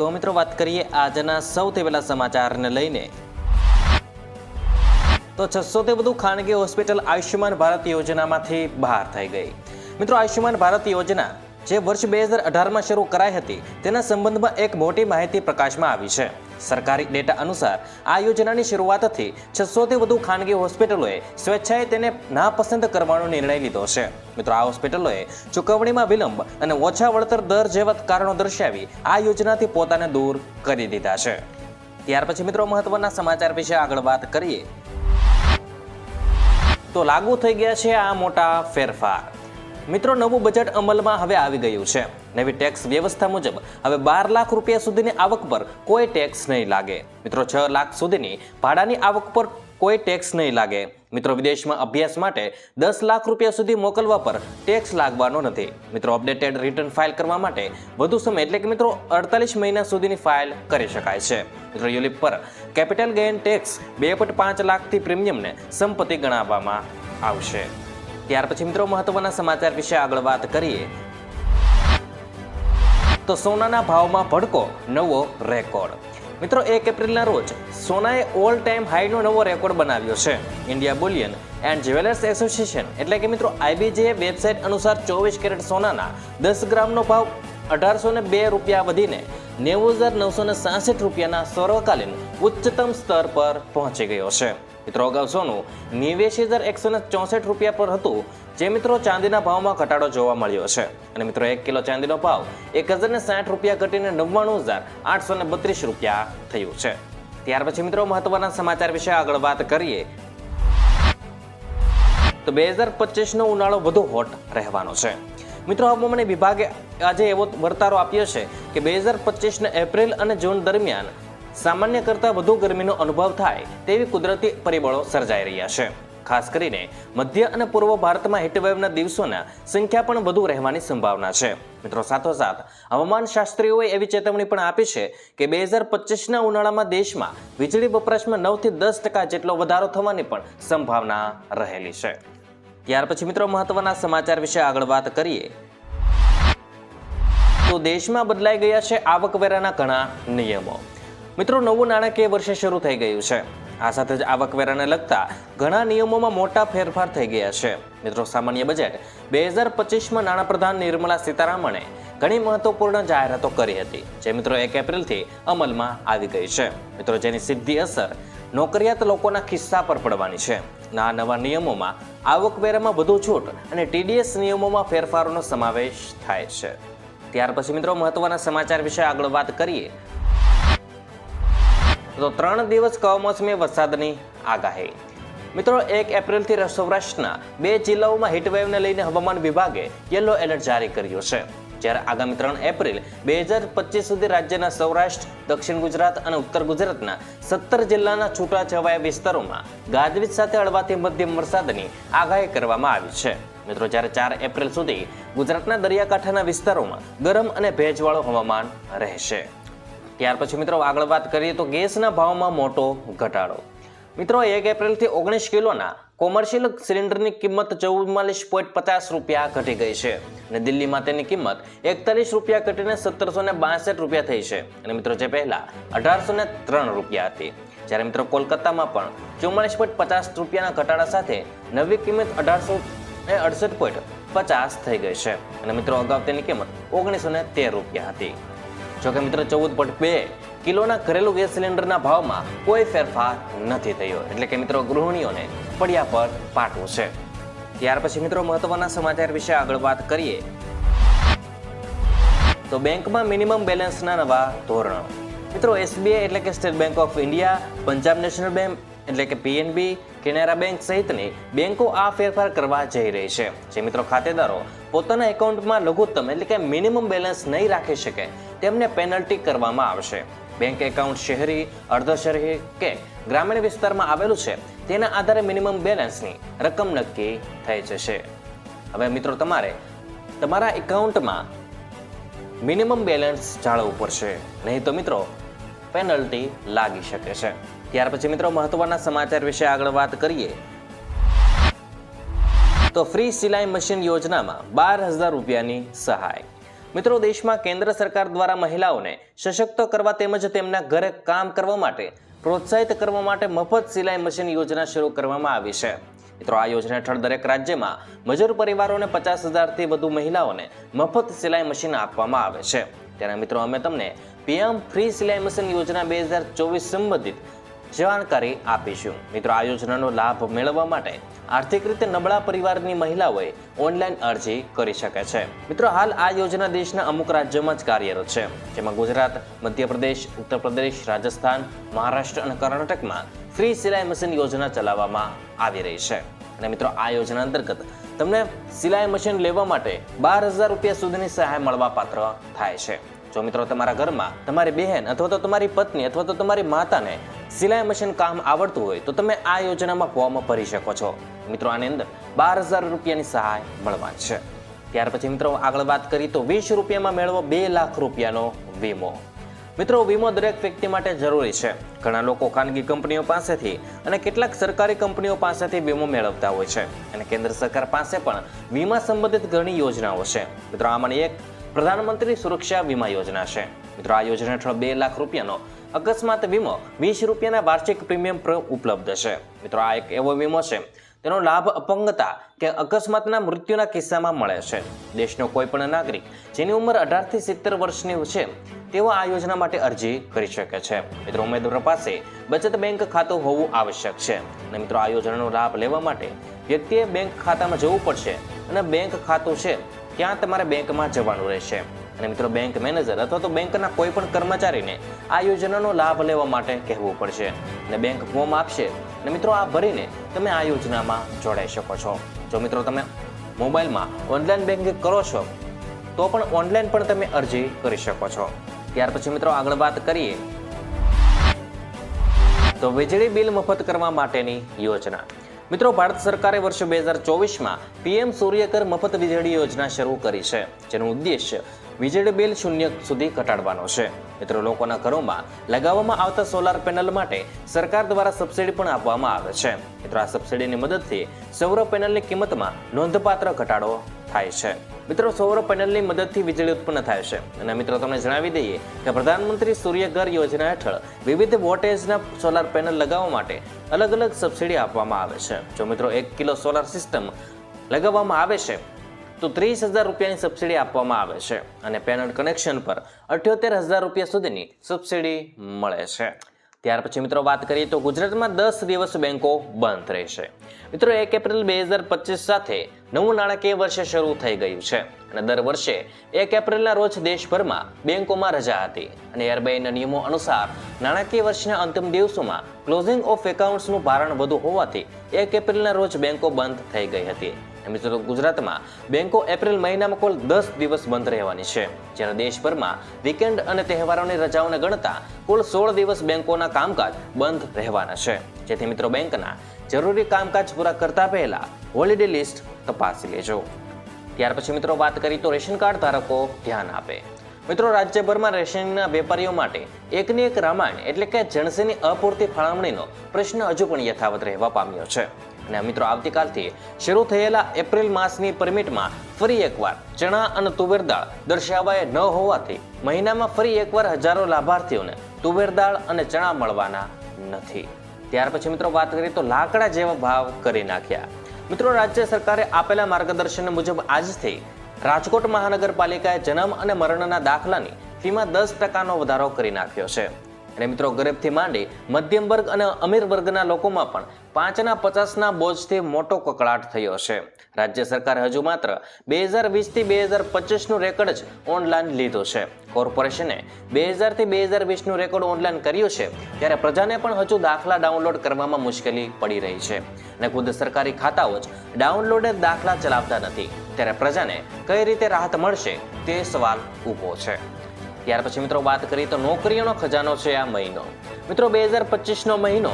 તો મિત્રો વાત કરીએ આજના સૌથી પહેલા સમાચારને લઈને. તો છસોથી વધુ ખાનગી હોસ્પિટલ આયુષ્યમાન ભારત યોજનામાંથી બહાર થઈ ગઈ. મિત્રો આયુષ્યમાન ભારત યોજના જે વર્ષ બે હજાર અઢારમાં શરૂ કરાઈ હતી, તેના સંબંધમાં એક મોટી માહિતી પ્રકાશમાં આવી છે. સરકારી ડેટા અનુસાર આ યોજનાની શરૂઆતથી છસોથી વધુ ખાનગી હોસ્પિટલોએ સ્વેચ્છાએ તેને નાપસંદ કરવાનો નિર્ણય લીધો છે. મિત્રો, આ હોસ્પિટલોએ ચૂકવણીમાં વિલંબ અને ઓછા વળતર દર જેવા કારણો દર્શાવી આ યોજનાથી પોતાને દૂર કરી દીધા છે. ત્યાર પછી મિત્રો, મહત્વના સમાચાર વિશે આગળ વાત કરીએ. તો લાગુ થઈ ગયા છે આ મોટા ફેરફાર. મિત્રો, નવું બજેટ અમલમાં હવે આવી ગયું છે. નવી ટેક્સ વ્યવસ્થા મુજબ હવે બાર લાખ રૂપિયા સુધીની આવક પર કોઈ ટેક્સ નહીં લાગે. મિત્રો, છ લાખ સુધીની ભાડાની આવક પર કોઈ ટેક્સ નહીં લાગે. મિત્રો, વિદેશમાં અભ્યાસ માટે દસ લાખ રૂપિયા સુધી મોકલવા પર ટેક્સ લાગવાનો નથી. મિત્રો અપડેટેડ રિટર્ન ફાઇલ કરવા માટે વધુ સમય, એટલે કે મિત્રો, અડતાલીસ મહિના સુધીની ફાઇલ કરી શકાય છે. મિત્રો, યુલિપ પર કેપિટલ ગેઇન ટેક્સ બે પોઈન્ટ પાંચ લાખથી પ્રીમિયમને સંપત્તિ ગણાવવામાં આવશે. ત્યાર પછી મિત્રો મહત્વના સમાચાર વિશે આગળ વાત કરીએ. તો સોનાના ભાવમાં ભડકો, નવો રેકોર્ડ. મિત્રો, એક એપ્રિલના રોજ સોનાએ ઓલ ટાઈમ હાઈનો નવો રેકોર્ડ બનાવ્યો છે. India bullion and jewellers association એટલે કે મિત્રો આઈબીજે વેબસાઇટ અનુસાર ચોવીસ કેરેટ સોનાના દસ ગ્રામનો ભાવ અઢારસો ને બે રૂપિયા વધીને નેવું હજાર નવસો ને સાસઠ રૂપિયાના સર્વકાલીન ઉચ્ચતમ સ્તર પર પહોંચી ગયો છે. મિત્રો, અગાઉ સોનું નેવ્યાસી હજાર એકસો ને ચોસઠ રૂપિયા પર હતું, જે મિત્રો ચાંદીના ભાવમાં ઘટાડો જોવા મળ્યો છે. અને મિત્રો, એક કિલો ચાંદીનો ભાવ એક હજાર ને સાઠ રૂપિયા ઘટીને નવ્વાણું હજાર આઠસો ને બત્રીસ રૂપિયા થયું છે. ત્યાર પછી મિત્રો, મહત્વના સમાચાર વિશે આગળ વાત કરીએ. તો બે હજાર પચીસનો ઉનાળો વધુ હોટ રહેવાનો છે. મિત્રો, હવામાન વિભાગે આજે એવો વર્તારો આપ્યો છે કે બે હજાર પચીસના એપ્રિલ અને જૂન દરમિયાન સામાન્ય કરતાં વધુ ગરમીનો અનુભવ થાય તેવી કુદરતી પરિબળો સર્જાઈ રહ્યા છે. ખાસ કરીને મધ્ય અને પૂર્વ ભારતમાં હીટવેવના દિવસોના સંખ્યા પણ વધુ રહેવાની સંભાવના છે. મિત્રો, સાથોસાથ હવામાન શાસ્ત્રીઓએ એવી ચેતવણી પણ આપી છે કે બે હજાર પચીસના ઉનાળામાં દેશમાં વીજળી વપરાશમાં નવથી દસ ટકા જેટલો વધારો થવાની પણ સંભાવના રહેલી છે. ત્યાર પછી મિત્રો મહત્વના સમાચાર વિશે આગળ વાત કરીએ. તો દેશમાં બદલાઈ ગયા છે આવકવેરાના ઘણા નિયમો. મિત્રો, નવું નાણાકીય વર્ષે શરૂ થઈ ગયું છે. આ સાથે જ આવકવેરાને લગતા ઘણા નિયમોમાં મોટા ફેરફાર થઈ ગયા છે. મિત્રો, સામાન્ય બજેટ બે હજાર પચીસમાં નાણાપ્રધાન નિર્મલા સીતારામણે ઘણી મહત્વપૂર્ણ જાહેરાતો કરી હતી, જે મિત્રો એક એપ્રિલથી અમલમાં આવી ગઈ છે. મિત્રો, જેની સીધી અસર નોકરિયાત લોકોના ખિસ્સા પર પડવાની છે. આ નવા નિયમોમાં આવકવેરામાં વધુ છૂટ અને ટીડીએસ નિયમોમાં ફેરફારોનો સમાવેશ થાય છે. ત્યાર પછી મિત્રો મહત્વના સમાચાર વિશે આગળ વાત કરીએ. તો ત્રણ દિવસ કમોસમી વરસાદની આગાહી. મિત્રો એક એપ્રિલથી સૌરાષ્ટ્રના બે જિલ્લાઓમાં હીટવેવને લઈને હવામાન વિભાગે યલો એલર્ટ જારી કર્યો છે. જ્યારે આગામી ત્રણ એપ્રિલ બે હજાર પચીસ સુધી રાજ્યના સૌરાષ્ટ્ર, દક્ષિણ ગુજરાત અને ઉત્તર ગુજરાતના સત્તર જિલ્લાના છૂટાછવાયા વિસ્તારોમાં ગાજવીજ સાથે હળવાથી મધ્યમ વરસાદની આગાહી કરવામાં આવી છે. મિત્રો, જ્યારે ચાર એપ્રિલ સુધી ગુજરાતના દરિયાકાંઠાના વિસ્તારોમાં ગરમ અને ભેજવાળું હવામાન રહેશે. ત્યાર પછી મિત્રો, આગળ વાત કરીએ તો ગેસના ભાવમાં મોટો ઘટાડો. મિત્રો, એક એપ્રિલથી ઓગણીસ કિલોના કોમર્શિયલ સિલિન્ડરની કિંમત ચૌમાલીસ પોઈન્ટ પચાસ રૂપિયા ઘટી ગઈ છે અને દિલ્હીમાં તેની કિંમત એકતાલીસ રૂપિયા ઘટીને સત્તરસો ને બાસઠ રૂપિયા થઈ છે. અને મિત્રો, જે પહેલા અઢારસો ને ત્રણ રૂપિયા હતી, જ્યારે મિત્રો કોલકાતામાં પણ ચુમ્માલીસ પોઈન્ટ પચાસ રૂપિયાના ઘટાડા સાથે નવી કિંમત અઢારસો ને અડસઠ પોઈન્ટ પચાસ થઈ ગઈ છે. અને મિત્રો, અગાઉ તેની કિંમત ઓગણીસો ને તેર રૂપિયા હતી. જોકે મિત્રો, ચૌદ પોઈન્ટ બે કિલોના ઘરેલું ગેસ સિલિન્ડરના ભાવમાં કોઈ ફેરફાર નથી થયો. એટલે કે મિત્રો, ગૃહિણીઓને પડ્યા પર પાટવું છે. ત્યાર પછી મિત્રો, મહત્વના સમાચાર વિશે આગળ વાત કરીએ. તો બેંકમાં મિનિમમ બેલેન્સના નવા ધોરણો. મિત્રો, એસબીઆઈ એટલે કે state bank of India, Punjab national bank એટલે કે પીએનબી, કેનેરા બેંક સહિતની બેંકો આ ફેરફાર કરવા જઈ રહી છે. જે મિત્રો ખાતેદારો પોતાના એકાઉન્ટમાં લઘુત્તમ એટલે કે મિનિમમ બેલેન્સ નહીં રાખી શકે, તેમને પેનલ્ટી કરવામાં આવશે. બેંક એકાઉન્ટ શહેરી અર્ધ કે ગ્રામીણ વિસ્તારમાં આવેલું છે, તેના આધારે મિનિમમ બેલેન્સની રકમ નક્કી થઈ જશે. હવે મિત્રો તમારે તમારા એકાઉન્ટમાં મિનિમમ બેલેન્સ જાળવવું પડશે. નહીં તો મિત્રો, પેનલ્ટી લાગી શકે છે. ત્યાર પછી મિત્રો મહત્વના સમાચાર વિશે આગળ વાત કરીએ. તો ફ્રી સિલાઈ મશીન યોજનામાં બાર હજાર રૂપિયાની સહાય. મિત્રો, દેશમાં કેન્દ્ર સરકાર દ્વારા મહિલાઓને સશક્ત કરવા તેમજ તેમના ઘરે કામ કરવા માટે, પ્રોત્સાહિત કરવા માટે મફત સિલાઈ મશીન યોજના શરૂ કરવામાં આવી છે. મિત્રો, આ યોજના હેઠળ દરેક રાજ્યમાં મજૂર પરિવારોને પચાસ હજારથી વધુ મહિલાઓને મફત સિલાઈ મશીન આપવામાં આવે છે. ત્યારે મિત્રો, અમે તમને પીએમ ફ્રી સિલાઈ મશીન યોજના બે હજાર ચોવીસ સંબંધિત જાણકારી આપીશું. મિત્રો, આ યોજનાનો લાભ મેળવવા માટે આર્થિક રીતે નબળા પરિવારની મહિલાઓએ ઓનલાઈન અરજી કરી શકે છે. મિત્રો, હાલ આ યોજના દેશના અમુક રાજ્યોમાં જ કાર્યરત છે. જેમાં ગુજરાત, મધ્યપ્રદેશ ઉત્તર પ્રદેશ રાજસ્થાન, મહારાષ્ટ્ર અને કર્ણાટકમાં ફ્રી સિલાઈ મશીન યોજના ચલાવવામાં આવી રહી છે. અને મિત્રો, આ યોજના અંતર્ગત તમને સિલાઈ મશીન લેવા માટે બાર હજાર રૂપિયા સુધીની સહાય મળવા પાત્ર થાય છે. જો મિત્રો, તમારા ઘરમાં તમારી બહેન અથવા તો તમારી પત્ની અથવા તો તમારી માતાને સિલાઈ મશીન કામ આવડતું હોય તો તમે આ યોજનામાં ફોર્મ ભરી શકો છો. મિત્રો, આની અંદર બાર હજાર રૂપિયાની સહાય મળવાની છે. ત્યાર પછી મિત્રો, આગળ વાત કરીએ તો વીસ રૂપિયામાં મેળવો બે લાખ રૂપિયાનો વીમો. મિત્રો, વીમો દરેક વ્યક્તિ માટે જરૂરી છે. ઘણા લોકો ખાનગી કંપનીઓ પાસેથી અને કેટલાક સરકારી કંપનીઓ પાસેથી વીમો મેળવતા હોય છે. અને કેન્દ્ર સરકાર પાસે પણ વીમા સંબંધિત ઘણી યોજનાઓ છે. મિત્રો, આમાંની એક પ્રધાનમંત્રી સુરક્ષા વીમા યોજના છે. મિત્રો, આ યોજના હેઠળ બે લાખ રૂપિયાનો અકસ્માત વીમો વીસ રૂપિયાના વાર્ષિક પ્રીમિયમ પર ઉપલબ્ધ છે. મિત્રો, આ એક એવો વીમો છે, તેનો લાભ અપંગતા કે અકસ્માતના મૃત્યુના કિસ્સામાં મળે છે. દેશનો કોઈ પણ નાગરિક જેની ઉંમર અઢારથી સિત્તેર વર્ષની છે, તેઓ આ યોજના માટે અરજી કરી શકે છે. મિત્રો, ઉમેદવારો પાસે બચત બેંક ખાતું હોવું આવશ્યક છે અને મિત્રો, આ યોજનાનો લાભ લેવા માટે વ્યક્તિએ બેંક ખાતામાં જવું પડશે અને બેંક ખાતું છે, ત્યાં તમારે બેંકમાં જવાનું રહેશે. અને મિત્રો બેંક મેનેજર અથવા તો બેંકના કોઈ પણ કર્મચારીને આ યોજનાનો લાભ લેવા માટે કહેવું પડશે અને બેંક ફોર્મ આપશે અને મિત્રો, આ ભરીને તમે આ યોજનામાં જોડાઈ શકો છો. જો મિત્રો, તમે મોબાઈલમાં ઓનલાઈન બેન્કિંગ કરો છો, તો પણ ઓનલાઈન પણ તમે અરજી કરી શકો છો. ત્યાર પછી મિત્રો, આગળ વાત કરીએ. તો વીજળી બિલ મફત કરવા માટેની યોજના. મિત્રો, ભારત સરકારે વર્ષ બે હજાર ચોવીસમાં પીએમ સૂર્યકર મફત વીજળી યોજના શરૂ કરી છે, જેનો ઉદ્દેશ્ય વીજળી બિલ શૂન્ય સુધી ઘટાડવાનો છે. મિત્રો, લોકોના ઘરોમાં લગાવવામાં આવતા સોલાર પેનલ માટે સરકાર દ્વારા સબસિડી પણ આપવામાં આવે છે. મિત્રો, આ સબસિડીની મદદથી સૌર પેનલની કિંમતમાં નોંધપાત્ર ઘટાડો થાય છે. મિત્રો, સૌર પેનલની મદદથી વીજળી ઉત્પન્ન થાય છે. અને મિત્રો, તમને જણાવી દઈએ કે પ્રધાનમંત્રી સૂર્યઘર યોજના હેઠળ વિવિધ વોટેજના સોલાર પેનલ લગાવવા માટે અલગ અલગ સબસિડી આપવામાં આવે છે. જો મિત્રો, એક કિલો સોલાર સિસ્ટમ લગાવવામાં આવે છે, તો ત્રીસ હજાર રૂપિયાની સબસિડી આપવામાં આવે છે. અને પેનલ કનેક્શન પર અઠ્યોતેર હજાર રૂપિયા સુધીની સબસિડી મળે છે. ત્યાર પછી મિત્રો, વાત કરીએ તો ગુજરાતમાં દસ દિવસ બેંકો બંધ રહેશે. મિત્રો, એક એપ્રિલ બે હજાર પચીસ સાથે નવું નાણાકીય વર્ષે શરૂ થઈ ગયું છે. અને દર વર્ષે એક એપ્રિલના રોજ દેશભરમાં બેંકોમાં રજા હતી. અને આરબીઆઈના નિયમો અનુસાર નાણાકીય વર્ષના અંતિમ દિવસોમાં ક્લોઝિંગ ઓફ એકાઉન્ટ્સનું ભારણ વધુ હોવાથી એક એપ્રિલના રોજ બેંકો બંધ થઈ ગઈ હતી. મિત્રો, ગુજરાતમાં બેંકો એપ્રિલ મહિનામાં કુલ દસ દિવસ બંધ રહેવાની છે. જ્યારે દેશભરમાં વીકેન્ડ અને તહેવારોની રજાઓને ગણતા કુલ સોળ દિવસ બેંકોના કામકાજ બંધ રહેવાના છે. જેથી મિત્રો, બેંકના જરૂરી કામકાજ પૂરા કરતા પહેલા હોલિડે લિસ્ટ તપાસી લેજો. ત્યાર પછી મિત્રો વાત કરીએ તો રેશન કાર્ડ ધારકો ધ્યાન આપે. મિત્રો, રાજ્યભરમાં રેશનના વેપારીઓ માટે એકની એક રામાયણ એટલે કે જણસીની અપૂરતી ફાળવણીનો પ્રશ્ન હજુ પણ યથાવત રહેવા પામ્યો છે. અને મિત્રો, આવતીકાલથી શરૂ થયેલા એપ્રિલ માસની પરમિટમાં ફરી એકવાર ચણા અને તુવેર દાળ દર્શાવાય ન હોવાથી મહિનામાં ફરી એકવાર હજારો લાભાર્થીઓને તુવેર દાળ અને ચણા મળવાના નથી. ત્યાર પછી મિત્રો વાત કરીએ તો લાકડા જેવા ભાવ કરી નાખ્યા. મિત્રો રાજ્ય સરકારે આપેલા માર્ગદર્શન મુજબ આજથી રાજકોટ મહાનગરપાલિકાએ જન્મ અને મરણના દાખલાની ફીમાં દસ ટકાનો વધારો કરી નાખ્યો છે. અને મિત્રો ગરીબથી માંડી મધ્યમ વર્ગ અને અમીર વર્ગના લોકોમાં પણ પાંચના પચાસના બોજથી મોટો કકળાટ થયો છે. રાજ્ય સરકારે હજુ માત્ર બે હજાર વીસથી બે હજાર પચીસનું રેકોર્ડ જ ઓનલાઈન લીધો છે. કોર્પોરેશને બે હજારથી બે હજાર વીસનું રેકોર્ડ ઓનલાઈન કર્યું છે ત્યારે પ્રજાને પણ હજુ દાખલા ડાઉનલોડ કરવામાં મુશ્કેલી પડી રહી છે. અને ખુદ સરકારી ખાતાઓ જ ડાઉનલોડેડ દાખલા ચલાવતા નથી. ત્યારે પ્રજાને કઈ રીતે રાહત મળશે તે સવાલ ઊભો છે. ત્યાર પછી મિત્રો વાત કરીએ તો નોકરીઓનો ખજાનો છે આ મહિનો. મિત્રો બે હજાર પચીસનો મહિનો,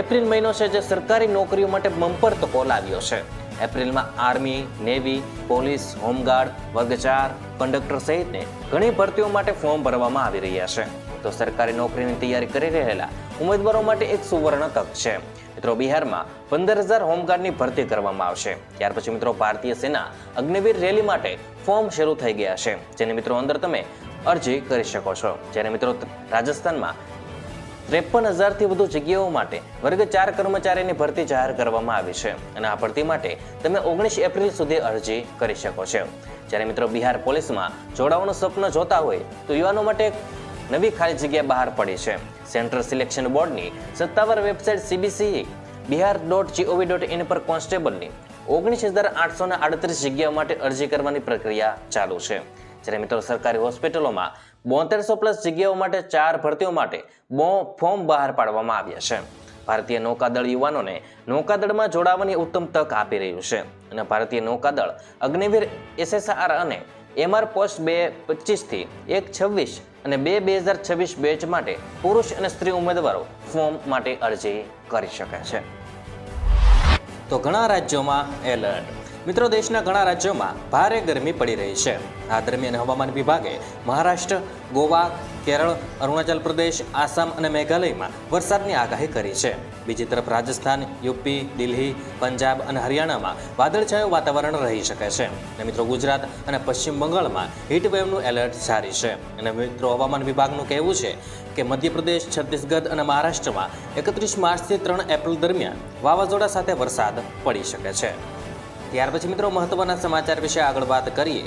એપ્રિલ મહિનો છે જે સરકારી નોકરીઓ માટે બમ્પર તકો લાવ્યો છે. એપ્રિલમાં આર્મી, નેવી, પોલીસ, હોમગાર્ડ વર્ગ ચાર કંડક્ટર સહિતને ઘણી ભરતીઓ માટે ફોર્મ ભરવામાં આવી રહ્યા છે. તો સરકારી નોકરીની તૈયારી કરી રહેલા ઉમેદવારો માટે એક સુવર્ણ તક છે. મિત્રો બિહારમાં પંદર હજાર હોમગાર્ડની ભરતી કરવામાં આવશે. ત્યાર પછી મિત્રો ભારતીય સેના અગ્નિવીર રેલી માટે ફોર્મ શરૂ થઈ ગયા છે. જેને મિત્રો અંદર તમે અરજી કરી શકો છો. જ્યારે મિત્રો રાજસ્થાનમાં ત્રેપન હજારથી વધુ જગ્યાઓ માટે વર્ગ ચાર કર્મચારીની ભરતી જાહેર કરવામાં આવી છે અને આ ભરતી માટે તમે ઓગણીસ એપ્રિલ સુધી અરજી કરી શકો છો. જ્યારે મિત્રો બિહાર પોલીસમાં જોડાવાનું સ્વપ્ન જોતા હોય તો યુવાનો માટે નવી ખાલી જગ્યા બહાર પડી છે. સેન્ટ્રલ સિલેક્શન બોર્ડની સત્તાવાર website CBC Bihar dot GOV dot in પર કોન્સ્ટેબલની ઓગણીસ હજાર આઠસો આડત્રીસ જગ્યાઓ માટે અરજી કરવાની પ્રક્રિયા ચાલુ છે. જ્યારે મિત્રો સરકારી હોસ્પિટલોમાં બોતેરસો પ્લસ જગ્યાઓ માટે ચાર ભરતીઓ માટે બો, ફોર્મ બહાર પાડવામાં આવ્યા છે. ભારતીય નૌકાદળ યુવાનોને નૌકાદળમાં જોડાવાની ઉત્તમ તક આપી રહ્યું છે અને ભારતીય નૌકાદળ અગ્નિવીર એસએસઆર અને એમઆર પોસ્ટ બે પચીસથી એક છવ્વીસ અને બે બે હજાર છવ્વીસ બેચ માટે પુરુષ અને સ્ત્રી ઉમેદવારો ફોર્મ માટે અરજી કરી શકે છે. તો ઘણા રાજ્યોમાં એલર્ટ મિત્રો, દેશના ઘણા રાજ્યોમાં ભારે ગરમી પડી રહી છે. આ દરમિયાન હવામાન વિભાગે મહારાષ્ટ્ર, ગોવા, કેરળ, અરુણાચલ પ્રદેશ, આસામ અને મેઘાલયમાં વરસાદની આગાહી કરી છે. બીજી તરફ રાજસ્થાન, યુપી, દિલ્હી, પંજાબ અને હરિયાણામાં વાદળછાયું વાતાવરણ રહી શકે છે. અને મિત્રો, ગુજરાત અને પશ્ચિમ બંગાળમાં હીટવેવનું એલર્ટ જારી છે. અને મિત્રો, હવામાન વિભાગનું કહેવું છે કે મધ્યપ્રદેશ, છત્તીસગઢ અને મહારાષ્ટ્રમાં એકત્રીસ માર્ચથી ત્રણ એપ્રિલ દરમિયાન વાવાઝોડા સાથે વરસાદ પડી શકે છે. ત્યાર પછી મિત્રો મહત્વના સમાચાર વિશે આગળ વાત કરીએ.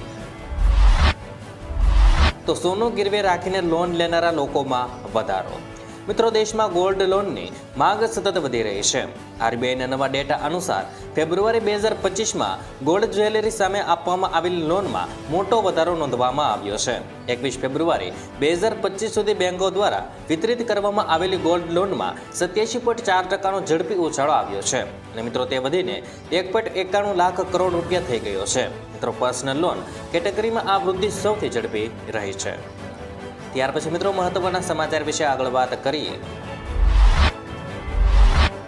તો સોનું ગીરવે રાખીને લોન લેનારા લોકોમાં વધારો. મિત્રો, દેશમાં ગોલ્ડ લોનની માંગ સતત વધી રહી છે. આરબીઆઈના નવા ડેટા અનુસાર ફેબ્રુઆરી બે હજાર પચીસમાં ગોલ્ડ જ્વેલરી સામે આપવામાં આવેલી લોનમાં મોટો વધારો નોંધવામાં આવ્યો છે. એકવીસ ફેબ્રુઆરી બે હજાર પચીસ સુધી બેંકો દ્વારા વિતરિત કરવામાં આવેલી ગોલ્ડ લોનમાં સત્યાસી પોઈન્ટ ચાર ટકાનો ઝડપી ઉછાળો આવ્યો છે. અને મિત્રો, તે વધીને એક પોઈન્ટ એકાણું લાખ કરોડ રૂપિયા થઈ ગયો છે. મિત્રો, પર્સનલ લોન કેટેગરીમાં આ વૃદ્ધિ સૌથી ઝડપી રહી છે. ત્યાર પછી મિત્રો મહત્વના સમાચાર વિશે આગળ વાત કરીએ.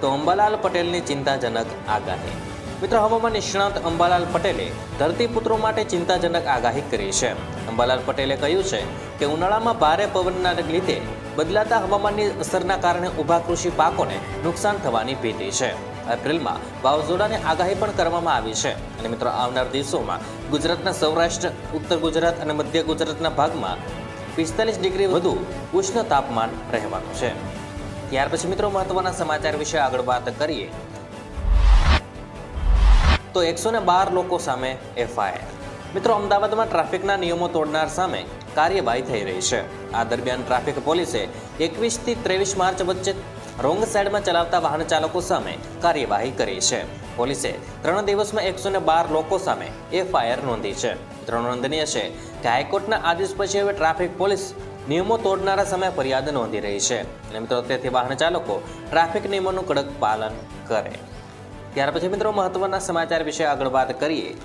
તો અંબાલાલ પટેલની ચિંતાજનક આગાહી. મિત્રો, હવામાન નિષ્ણાંત અંબાલાલ પટેલે ધરતીપુત્રો માટે ચિંતાજનક આગાહી કરી છે. અંબાલાલ પટેલે કહ્યું છે કે ઉનાળામાં ભારે પવનના લીધે બદલાતા હવામાનની અસરના કારણે ઊભા કૃષિ પાકોને નુકસાન થવાની ભીતિ છે. એપ્રિલમાં વાવાઝોડાની આગાહી પણ કરવામાં આવી છે. અને મિત્રો, આવનાર દિવસોમાં ગુજરાતના સૌરાષ્ટ્ર, ઉત્તર ગુજરાત અને મધ્ય ગુજરાતના ભાગમાં પિસ્તાલીસ ડિગ્રી વધુ ઉષ્ણ તાપમાન રહેવાનું છે. ત્યાર પછી મિત્રો મહત્વના સમાચાર વિશે આગળ વાત કરીએ. તો એકસો બાર લોકો સામે એફઆઈઆર. મિત્રો અમદાવાદમાં ટ્રાફિકના નિયમો તોડનાર સામે કાર્યવાહી થઈ રહી છે. આ દરમિયાન ટ્રાફિક પોલીસે એકવીસથી ત્રેવીસ માર્ચ વચ્ચે રોંગ સાઈડમાં ચલાવતા વાહન ચાલકો સામે કાર્યવાહી કરી છે. પોલીસે ત્રણ દિવસમાં એકસો બાર લોકો સામે એફઆઈઆર નોંધી છે. મિત્રો નોંધનીય છે કે હાઈકોર્ટના આદેશ પછી હવે ટ્રાફિક પોલીસ નિયમો તોડનારા સામે ફરિયાદ નોંધી રહી છે. અને મિત્રો, તેથી વાહન ચાલકો ટ્રાફિક નિયમોનું કડક પાલન કરે. ત્યાર પછી મિત્રો, મહત્વના સમાચાર વિશે આગળ વાત કરીએ.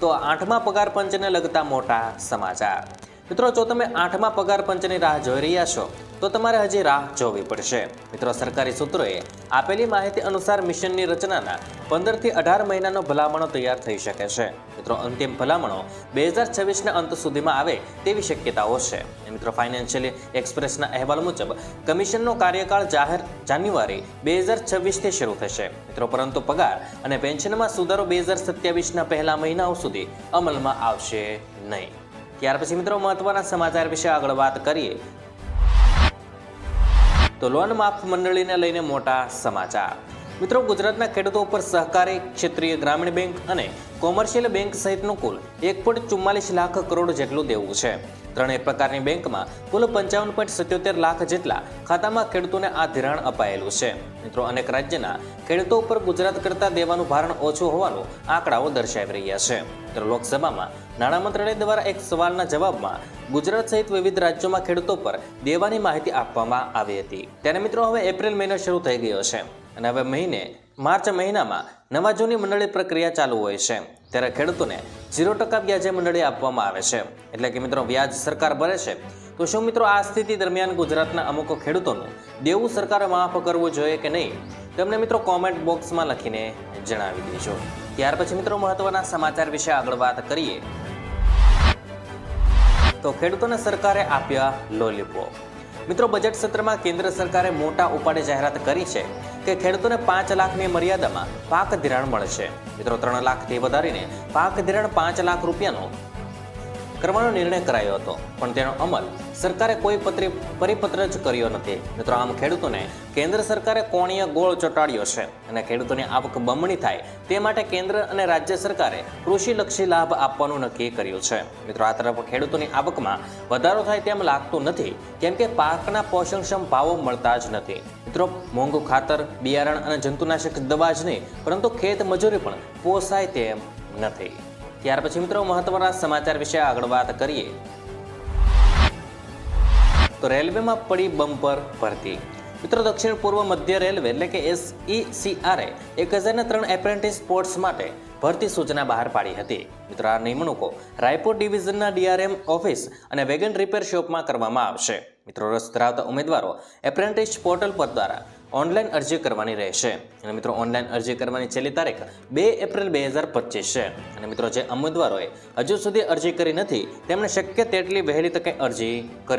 તો આઠમા પગાર પંચને લગતા મોટા સમાચાર. મિત્રો, જો તમે આઠમા પગાર પંચની રાહ જોઈ રહ્યા છો તો તમારે હજી રાહ જોવી પડશે. મિત્રો, સરકારી સૂત્રોએ આપેલી માહિતી અનુસાર મિશનની રચનાના પંદરથી અઢાર મહિનાનો ભલામણો તૈયાર થઈ શકે છે. મિત્રો, અંતિમ ભલામણો બે હજાર છવ્વીસના અંત સુધીમાં આવે તેવી શક્યતાઓ છે. મિત્રો, ફાઇનાન્શિયલ એક્સપ્રેસના અહેવાલ મુજબ કમિશનનો કાર્યકાળ જાહેર જાન્યુઆરી બે હજાર છવ્વીસથી શરૂ થશે. મિત્રો, પરંતુ પગાર અને પેન્શનમાં સુધારો બે હજાર સત્યાવીસના પહેલા મહિનાઓ સુધી અમલમાં આવશે નહીં. ત્યાર પછી મિત્રો, મહત્વના સમાચાર વિશે આગળ વાત કરીએ. તો લોન માફ મંડળીને લઈને મોટા સમાચાર. મિત્રો, ગુજરાતના ખેડૂતો ઉપર સહકારી ક્ષેત્રીય ગ્રામીણ બેંક અને કોમર્શિયલ બેંક સહિતનું કુલ એક પોઈન્ટ ચુમ્માલીસ લાખ કરોડ જેટલું દેવું છે. ત્રણેય પ્રકારની બેંકમાં કુલ પંચાવન પોઈન્ટ સત્યોતેર લાખ જેટલા ખાતામાં ખેડૂતોને આ ધિરાણ અપાયેલું છે. મિત્રો, અનેક રાજ્યના ખેડૂતો ઉપર ગુજરાત કરતાં દેવાનું ભારણ ઓછું હોવાનું આંકડાઓ દર્શાવી રહ્યા છે. મિત્રો, લોકસભામાં નાણાં મંત્રાલય દ્વારા એક સવાલના જવાબમાં ગુજરાત સહિત વિવિધ રાજ્યોમાં ખેડૂતો પર દેવાની માહિતી આપવામાં આવી હતી. ત્યારે મિત્રો, હવે એપ્રિલ મહિનો શરૂ થઈ ગયો છે. અને હવે મહિને, માર્ચ મહિનામાં નવા જૂની મંડળી પ્રક્રિયા ચાલુ હોય છે. ત્યારે ખેડૂતોને ઝીરો ટકા વ્યાજે મંડળી આપવામાં આવે છે. એટલે કે મિત્રો, વ્યાજ સરકાર ભરે છે. તો શું મિત્રો આ સ્થિતિ દરમિયાન ગુજરાતના અમુક ખેડૂતોનું દેવું સરકારે માફ કરવું જોઈએ કે નહીં? તમને મિત્રો કોમેન્ટ બોક્સમાં લખીને જણાવી દેજો. ત્યાર પછી મિત્રો મહત્વના સમાચાર વિશે આગળ વાત કરીએ. તો ખેડૂતોને સરકારે આપ્યા લોલીપોપ મિત્રો બજેટ સત્રમાં કેન્દ્ર સરકારે મોટા ઉપાડે જાહેરાત કરી છે. કે ખેડૂતોને પાંચ લાખની મર્યાદામાં પાક ધિરાણ મળશે. મિત્રો, ત્રણ લાખથી વધારીને પાક ધિરાણ પાંચ લાખ રૂપિયાનો કરવાનો નિર્ણય કરાયો હતો. પણ તેનો અમલ સરકારે કોઈ પત્રી પરિપત્ર જ કર્યો નથી. મિત્રો, આમ ખેડૂતોને કેન્દ્ર સરકારે કોણીય ગોળ ચોંટાડ્યો છે અને ખેડૂતોની આવક બમણી થાય તે માટે કેન્દ્ર અને રાજ્ય સરકારે કૃષિલક્ષી લાભ આપવાનું નક્કી કર્યું છે. મિત્રો, આ તરફ ખેડૂતોની આવકમાં વધારો થાય તેમ લાગતું નથી, કેમ કે પાકના પોષણક્ષમ ભાવો મળતા જ નથી. મિત્રો મોંઘું ખાતર, બિયારણ અને જંતુનાશક દવા જ નહીં પરંતુ ખેત મજૂરી પણ પોસાય તેમ નથી. ત્યાર પછી મિત્રો મહત્વના સમાચાર વિશે આગળ વાત કરીએ. તો રેલવેમાં પડી બમ્પર ભરતી. મિત્રો દક્ષિણ પૂર્વ મધ્ય રેલવે એટલે કે એસઈસીઆરએ એક હજારને ત્રણ એપ્રેન્ટિસ સ્પોર્ટ્સ માટે ભરતી સૂચના બહાર પાડી હતી. મિત્રો આ નિમણૂકો રાયપુર ડિવિઝનના ડીઆરએમ ઓફિસ અને વેગન રિપેર શોપમાં કરવામાં આવશે. મિત્રો રસ ધરાવતા ઉમેદવારો એપ્રેન્ટિસ પોર્ટલ પર દ્વારા ઓનલાઈન અરજી કરવાની રહેશે. અને મિત્રો ઓનલાઈન અરજી કરવાની છેલ્લી તારીખ બે એપ્રિલ બે હજાર પચીસ છે. અને મિત્રો, જે ઉમેદવારોએ હજુ સુધી અરજી કરી નથી, તેમણે શક્ય તેટલી વહેલી તકે અરજી કરી